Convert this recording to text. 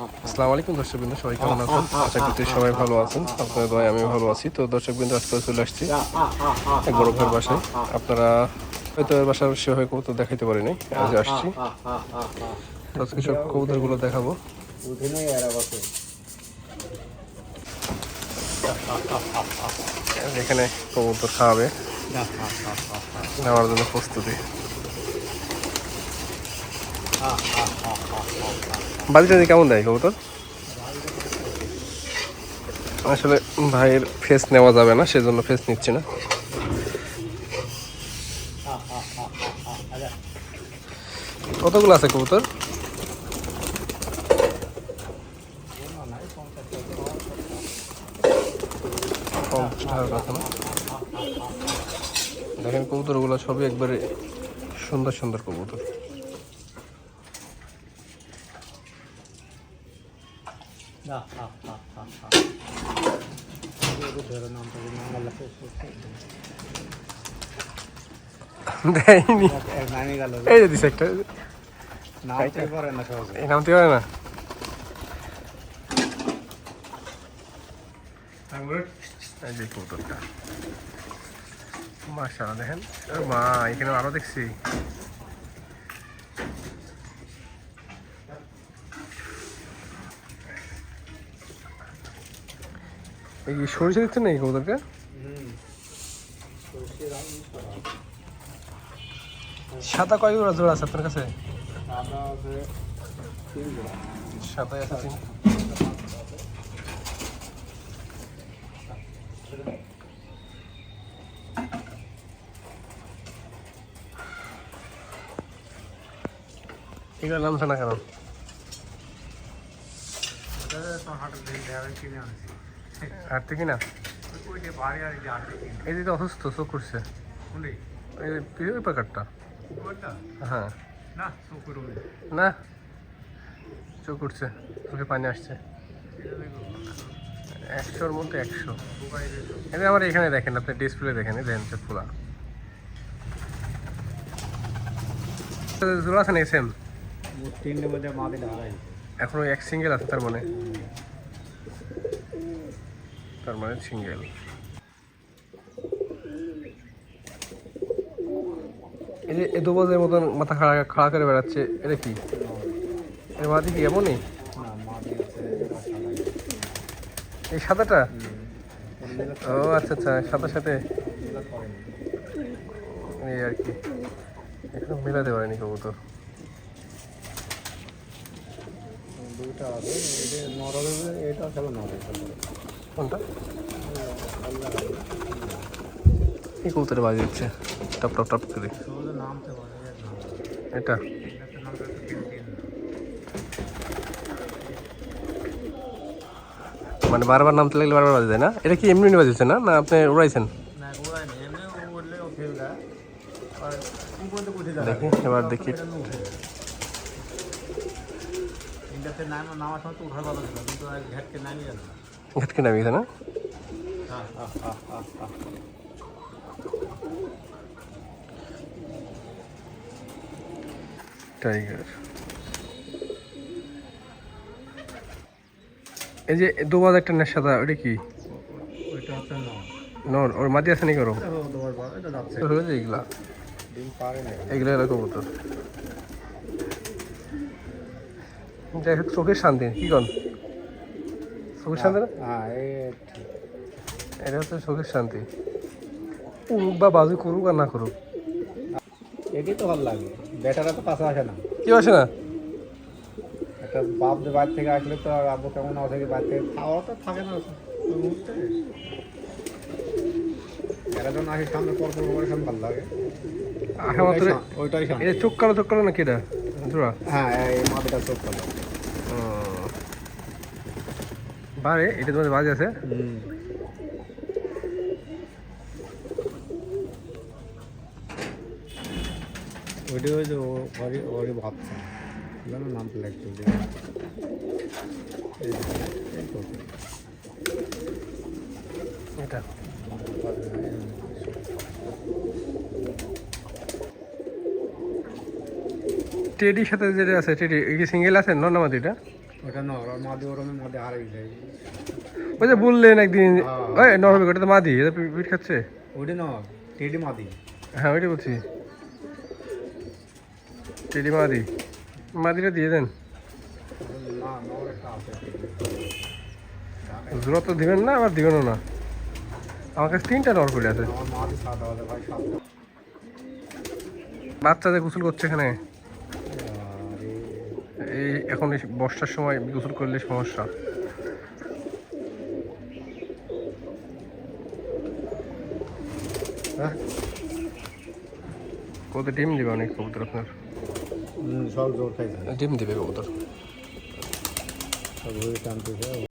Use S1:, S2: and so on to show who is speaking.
S1: আসসালামু আলাইকুম দর্শকবৃন্দ সবাই কেমন আছেন আশা করছি সবাই ভালো আছেন আপনাদের দয় আমি ভালো আছি তো দর্শকবৃন্দ আজকে চলে আসছি এক বড় ভাইয়ের বাসায় আপনারা হয়তো এর বাসার সে হয়ে কবুতর দেখাইতে পারিনি আজ আসছি আজকে সব কবুতরগুলো দেখাবো
S2: নেই
S1: এখানে কবুতর খাওয়াবে নেওয়ার জন্য প্রস্তুতি বাড়িতে কেমন দেয় কবুতর? আসলে ভাইয়ের ফেস নেওয়া যাবে না, সেজন্য ফেস নিচ্ছি না। কতগুলো আছে কবুতর? দেখেন কবুতরগুলো সবই একবারে সুন্দর সুন্দর কবুতর। দেয়নি।
S2: নামি গেল।
S1: এই যে দিছে একটা।
S2: নামতে পারে না সহজে।
S1: এই নামতে পারে না। এই যে কবুতরটা। মাশাআল্লাহ দেখেন। ও মা এখানে আরও দেখছি। এই কি সরিষা দিচ্ছে নাকি কবুতরকে সাদা কয় জোড়া জোড়া আছে আপনার কাছে? সাদাই আছে তিন এগুলো নামছে না কেন? হাট কি না এই যে অসুস্থ চোখ করছে ওই প্যাকেটটা হ্যাঁ। না? চোখ উঠছে চোখে পানি আসছে। একশোর মধ্যে একশো। এটা আমার এখানে দেখেন আপনি ডিসপ্লে দেখেন দেখেন খোলা। জোড়া আছে নাকি সেম
S2: তিনটে মধ্যে মাদি ঢালাই
S1: এক সিঙ্গেল আছে তার মানে? তার মানে সিঙ্গেল। এই যে এ দুবাজের মতন মাথা খাড়া খাড়া করে বেড়াচ্ছে এটা কি? এর মাঝে কি এমনই?
S2: মাদি
S1: এই সাদাটা? ও আচ্ছা আচ্ছা সাদার সাথে এই আর কি। এখনও মেলাতে পারেনি কবুতর।
S2: দুইটা আছে এটা নরবে এটা খেলো নরবে
S1: কোনটা? এই কবুতরে বাজে হচ্ছে টপ টপ টপ করে। এটা? মানে বারবার নামতে লাগলে বারবার বাজে না? এটা কি এমনি বাজেছে না? না আপনি উড়াইছেন? দেখি এবার দেখি।
S2: নাম সময় তো উঠার কথা ছিল কিন্তু ঘাটকে নামিয়ে
S1: ঘাটকে নামিয়েছে না? টাইগার এই যে দুবাদ একটা নেশাদা ওটা কি?
S2: ওইটা না
S1: ওর মাটি আছে নাকি হয়েছে এগুলা? এগুলো এরকম কবুতর। যাই হোক চোখের শান্তি কি কন? চোখের শান্তি? না
S2: হ্যাঁ এই
S1: এটা হচ্ছে চোখের শান্তি। উড়ুক বা বাজু করুক আর না করুক।
S2: এটাই তো ভালো লাগে। বেটারা তো পাশে আসে না।
S1: কি আসে না?
S2: একটা বাপ যে বাইরে থেকে আসলে তো আর আব্বু কেমন আছে কি বাইরে থেকে খাওয়া তো থাকে না। ওই মুহূর্তে এরা যখন আসে সামনে পর পর করে সামনে ভালো লাগে।
S1: আশা মাত্র
S2: ওইটাই সামনে
S1: এটা চোখ কালো চোখ কালো না কেটা জোড়া
S2: হ্যাঁ এই মাথাটা চোখ ভালো
S1: বারে এটা তোমাদের বাজে আছে।
S2: ওইটা ওই যে ভাবছে। নামটা লাগছে।
S1: এটা। টেডির সাথে যেটা আছে টেডি কি সিঙ্গেল আছে? এটা?
S2: ওটা নর আর মাদি
S1: ওই যে বললেন একদিন
S2: হ্যাঁ।
S1: ওই নরবে ওটা তো মাদি এটা পিট খাচ্ছে?
S2: ওইটা নর টেডি মাদি।
S1: হ্যাঁ ওইটাই বলছি। টেডি মাদি। মাদিটা দিয়ে দেন।
S2: না
S1: জোড়া তো দিবেন না আবার দিবেনও না। আমার কাছে তিনটা নর করে আছে। বাচ্চাদের গোসল করছে এখানে। এখন এই বর্ষার সময় গোসল করলে সমস্যা।
S2: হ্যাঁ?
S1: কত ডিম দেবে অনেক কবুতর আপনার?
S2: সব জোর খাইছে।
S1: ডিম দেবে কবুতর।